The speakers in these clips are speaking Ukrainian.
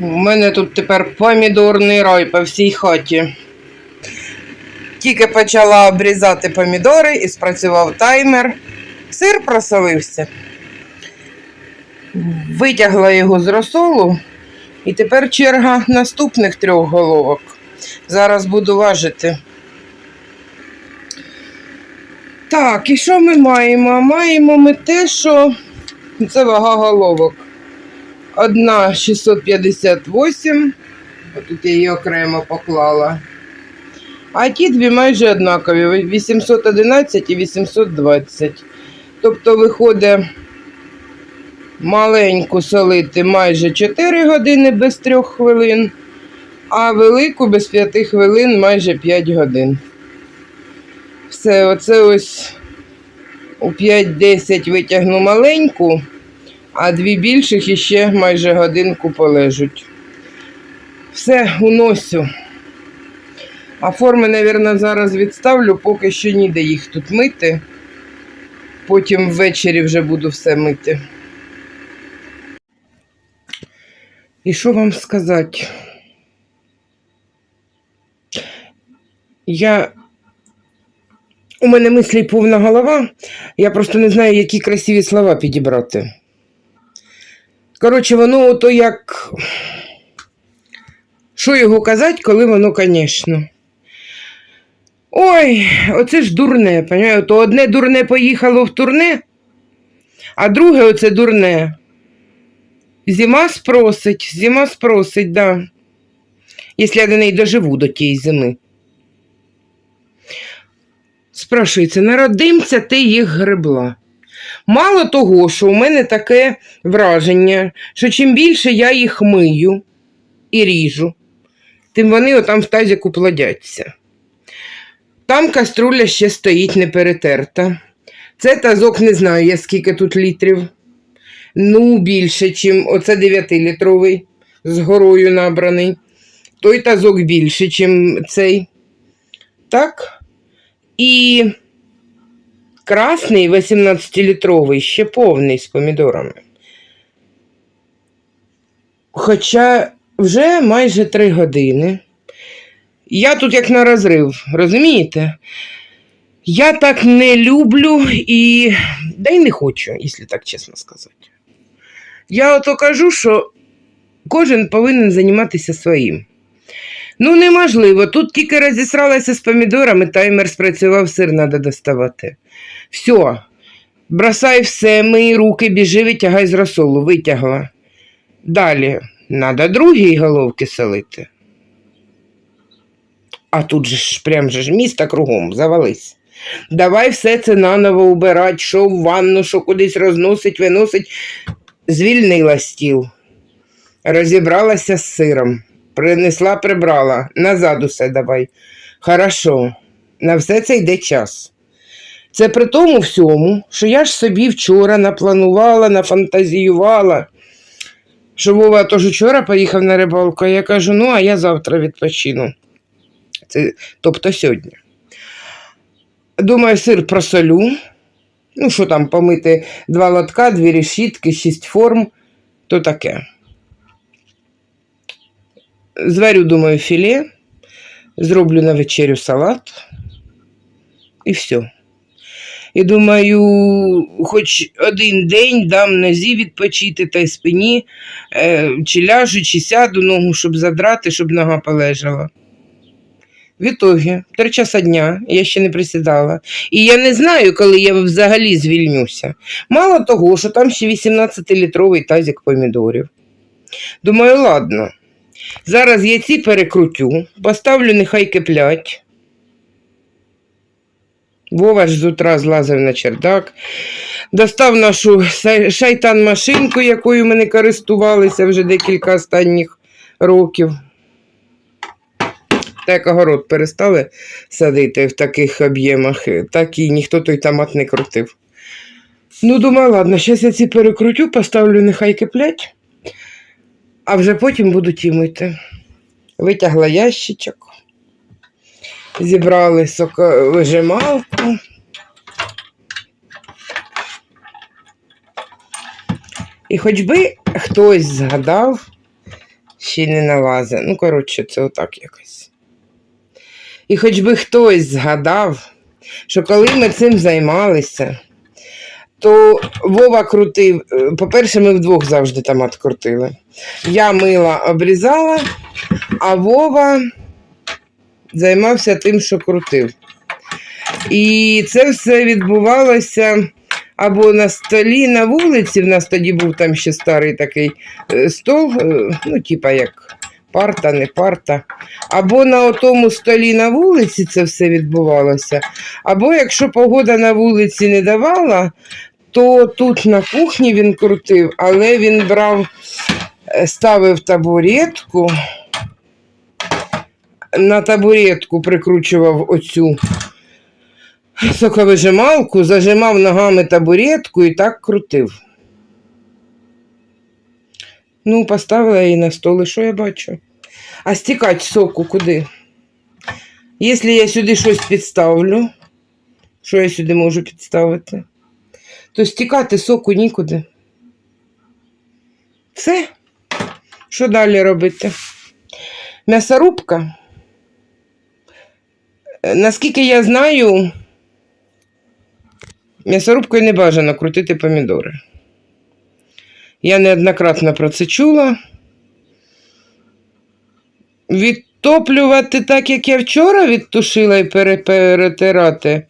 У мене тут тепер помідорний рай по всій хаті. Тільки почала обрізати помідори і спрацював таймер. Сир просолився. Витягла його з розсолу, і тепер черга наступних трьох головок. Зараз буду важити. Так, і що ми маємо? Маємо ми те, що це вага головок. Одна 658, отут я її окремо поклала. А ті дві майже однакові 811 і 820. Тобто виходить маленьку солити майже 4 години без 3 хвилин, а велику без 5 хвилин майже 5 годин. Все, оце ось у 5-10 витягну маленьку а дві більших іще майже годинку полежуть. Все, уносю. А форми, мабуть, зараз відставлю, поки що ніде їх тут мити. Потім ввечері вже буду все мити. І що вам сказати? Я. У мене мислі повна голова. Я просто не знаю, які красиві слова підібрати. Коротше, воно ото як. Що його казати, коли воно, звісно. Ой, оце ж дурне, понімаєте? То одне дурне поїхало в турне, а друге оце дурне. Зима спросить, зима спросить, да. Якщо я до неї доживу до тієї зими. Спрашується, народимця ти їх гребла. Мало того, що у мене таке враження, що чим більше я їх мию і ріжу, тим вони отам в тазіку плодяться. Там каструля ще стоїть не перетерта. Це тазок не знаю, я скільки тут літрів. Ну, більше, ніж оце 9-літровий з горою набраний. Той тазок більше, ніж цей. Так. І красний 18-літровий, ще повний з помідорами. Хоча вже майже три години. Я тут як на розрив, розумієте? Я так не люблю і да й не хочу, якщо так чесно сказати. Я ото кажу, що кожен повинен займатися своїм. Ну, неможливо. Тут тільки розісралася з помідорами, таймер спрацював, сир треба доставати. Все, бросай все, мий руки, біжи, витягай з розсолу, витягла. Далі, треба другій головки солити. А тут же ж прям же ж місто кругом, завались. Давай все це наново убирать, що в ванну, що кудись розносить, виносить. Звільнила стіл, розібралася з сиром, принесла, прибрала, назад усе давай. Хорошо, на все це йде час. Це при тому всьому, що я ж собі вчора напланувала, нафантазіювала. Що Вова тож вчора поїхав на рибалку, а я кажу, ну, а я завтра відпочину. Це, тобто сьогодні. Думаю, сир просолю. Ну, що там, помити два лотка, дві решітки, шість форм, то таке. Зварю, думаю, філе, зроблю на вечерю салат і все. І думаю, хоч один день дам нозі відпочити та й спині, е, чи ляжу, чи сяду ногу, щоб задрати, щоб нога полежала. В ітогі, три часа дня я ще не присідала. І я не знаю, коли я взагалі звільнюся. Мало того, що там ще 18-літровий тазик помідорів. Думаю, ладно. Зараз я ці перекрутю, поставлю, нехай киплять. Вова ж з утра злазив на чердак, достав нашу шайтан-машинку, якою ми не користувалися вже декілька останніх років. Так огород перестали садити в таких об'ємах, так і ніхто той томат не крутив. Ну, думаю, ладно, зараз я ці перекрутю, поставлю, нехай киплять, а вже потім буду ті витягла ящичок, зібрали соковижималку. І хоч би хтось згадав, ще не налазить. Ну, коротше, це отак якось. І хоч би хтось згадав, що коли ми цим займалися, то Вова крутив. е, По-перше, ми вдвох завжди томат крутили. Я мила обрізала, а Вова займався тим, що крутив. І це все відбувалося або на столі на вулиці. В нас тоді був там ще старий такий е, стол, е, ну, типа як парта, не парта. Або на тому столі на вулиці це все відбувалося. Або якщо погода на вулиці не давала, то тут на кухні він крутив, але він брав, е, ставив табуретку, на табуретку прикручував оцю соковижималку, зажимав ногами табуретку і так крутив. Ну, поставила її на стол, і що я бачу? А стікать соку куди? Якщо я сюди щось підставлю, що я сюди можу підставити, то стікати соку нікуди. Все. Що далі робити? М'ясорубка. Наскільки я знаю, м'ясорубкою не бажано крутити помідори. Я неоднократно про це чула. Відтоплювати так, як я вчора відтушила і перетирати.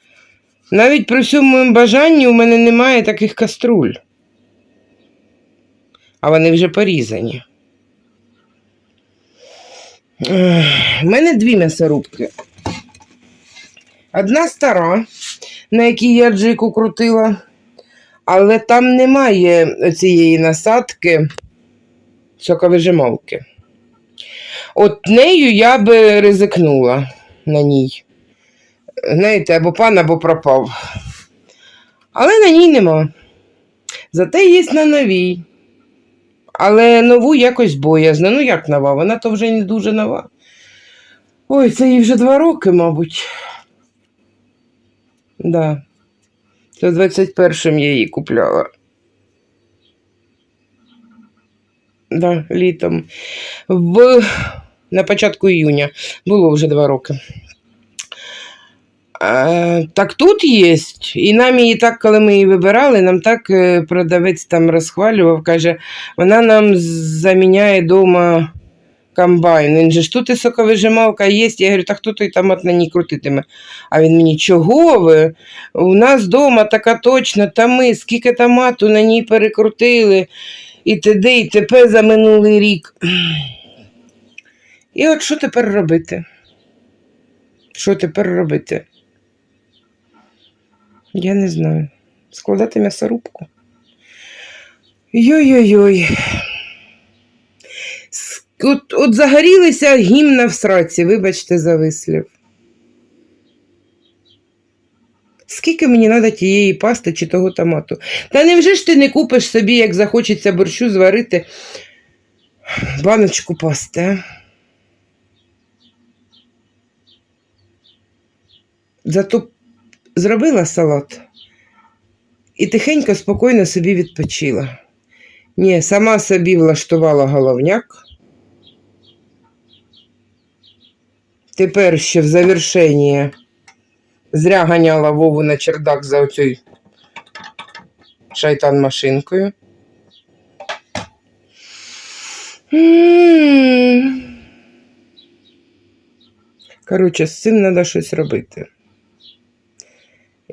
Навіть при всьому моєму бажанні у мене немає таких каструль. А вони вже порізані. У мене дві м'ясорубки. Одна стара, на якій я джику крутила, але там немає цієї насадки соковижималки. От нею я би ризикнула на ній. Знаєте, або пан, або пропав. Але на ній нема. Зате є на новій. Але нову якось боязно. Ну, як нова? Вона то вже не дуже нова. Ой, це їй вже два роки, мабуть. Да. Це в 21-м я її купляла. Да, літом. В... На початку іюня. Було вже два роки. А, так тут є. І нам її так, коли ми її вибирали, нам так е, продавець там розхвалював, каже, вона нам заміняє вдома комбайн. Він же ж тут і соковижималка є. Я говорю, так хто той томат на ній крутитиме? А він мені, чого ви? У нас вдома така точно, та ми, скільки томату на ній перекрутили, і т.д. і т.п. за минулий рік. І от що тепер робити? Що тепер робити? Я не знаю. Складати м'ясорубку. Йой-йой-йой. От, от загорілися гімна в сраці, вибачте за вислів. Скільки мені треба тієї пасти чи того томату? Та невже ж ти не купиш собі, як захочеться борщу зварити баночку пасти, а? Зато зробила салат і тихенько, спокійно собі відпочила. Ні, сама собі влаштувала головняк. Тепер ще в завершення зря ганяла Вову на чердак за оцю шайтан машинкою. Коротше, з цим треба щось робити.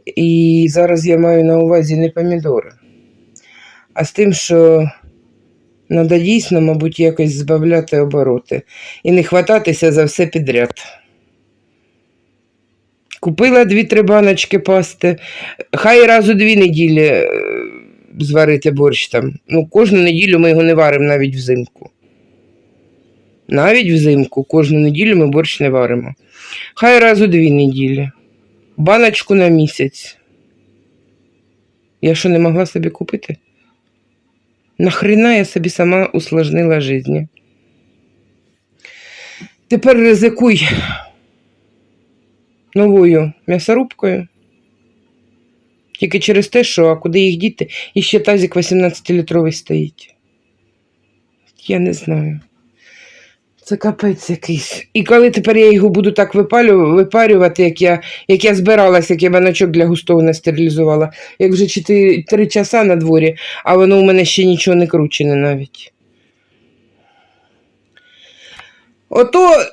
І зараз я маю на увазі не помідори, а з тим, що треба дійсно, мабуть, якось збавляти обороти і не хвататися за все підряд. Купила дві-три баночки пасти, хай раз у дві неділі е, зварити борщ там. Ну, кожну неділю ми його не варимо навіть взимку. Навіть взимку, кожну неділю ми борщ не варимо. Хай раз у дві неділі. Баночку на місяць. Я що не могла собі купити? Нахрена я собі сама усложнила життя? Тепер ризикуй новою м'ясорубкою. Тільки через те, що а куди їх діти? І ще тазик 18-літровий стоїть. Я не знаю. Це капець якийсь. І коли тепер я його буду так випарювати, як я, як я збиралась, як я баночок для густого не стерилізувала, як вже 4, 3 часа на дворі, а воно у мене ще нічого не кручене навіть. Ото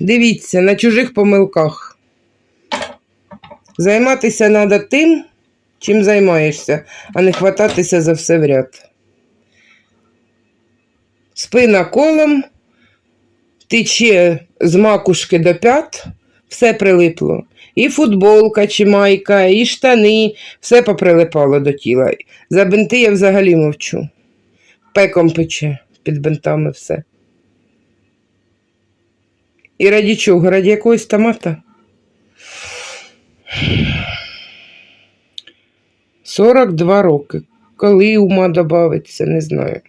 дивіться, на чужих помилках. Займатися треба тим, чим займаєшся, а не хвататися за все в ряд. Спина колом, тече з макушки до п'ят, все прилипло. І футболка чи майка, і штани, все поприлипало до тіла. За бинти я взагалі мовчу. Пеком пече під бинтами все. І раді чого? Раді якогось томата? 42 роки. Коли ума добавиться, не знаю.